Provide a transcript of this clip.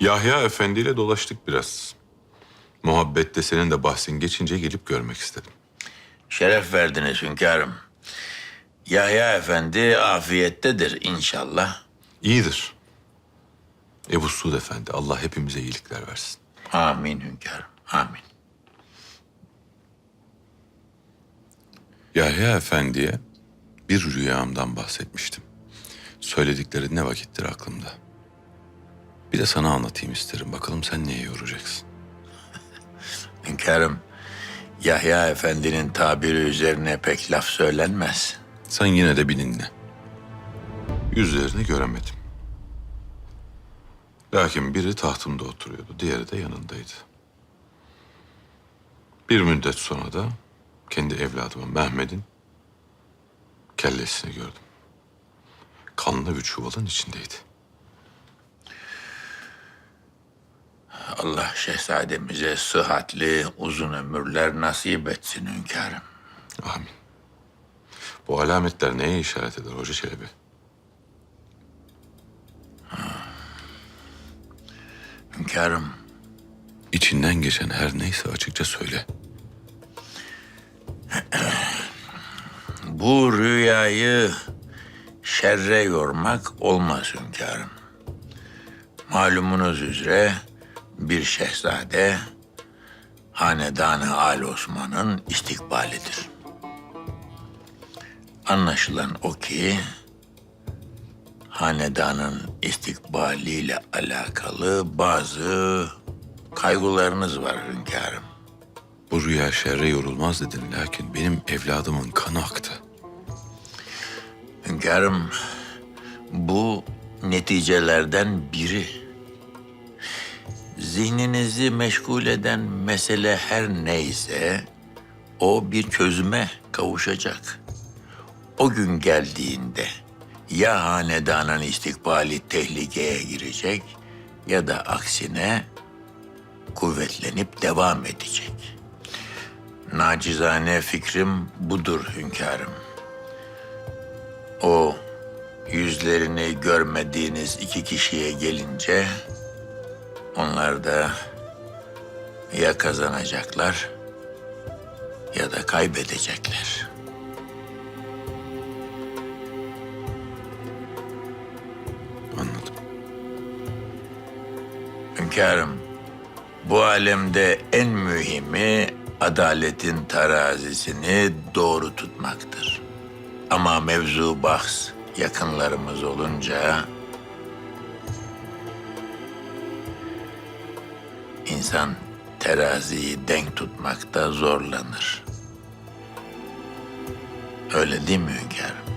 Yahya Efendi ile dolaştık biraz. Muhabbette senin de bahsin geçince gelip görmek istedim. Şeref verdiniz hünkârım. Yahya Efendi afiyettedir inşallah. İyidir. Ebu Suud Efendi Allah hepimize iyilikler versin. Amin hünkârım, amin. Yahya Efendi'ye bir rüyamdan bahsetmiştim. Söyledikleri ne vakittir aklımda. Bir de sana anlatayım isterim. Bakalım sen neye yoracaksın? Hünkârım, Yahya Efendi'nin tabiri üzerine pek laf söylenmez. Sen yine de bir dinle. Yüzlerini göremedim. Lakin biri tahtımda oturuyordu, diğeri de yanındaydı. Bir müddet sonra da kendi evladımın Mehmet'in kellesini gördüm. Kanlı bir çuvalın içindeydi. Allah şehzademize sıhhatli, uzun ömürler nasip etsin hünkârım. Amin. Bu alametler neye işaret eder Hoca Çelebi? Hünkârım, İçinden geçen her neyse açıkça söyle. bu rüyayı şerre yormak olmaz hünkârım. Malumunuz üzere bir şehzade hanedanı Ali Osman'ın istikbalidir. Anlaşılan o ki hanedanın istikbaliyle alakalı bazı kaygılarınız var hünkârım. Bu rüya şerre yorulmaz dedin lakin benim evladımın kanı aktı. Hünkârım, bu neticelerden biri. Zihninizi meşgul eden mesele her neyse, o bir çözüme kavuşacak. O gün geldiğinde ya hanedanın istikbali tehlikeye girecek ya da aksine kuvvetlenip devam edecek. Nacizane fikrim budur hünkârım. O yüzlerini görmediğiniz iki kişiye gelince onlar da ya kazanacaklar ya da kaybedecekler. Anladım. Hünkârım, bu alemde en mühimi adaletin terazisini doğru tutmaktır. Ama mevzu bahs yakınlarımız olunca insan teraziyi denk tutmakta zorlanır. Öyle değil mi hünkârım?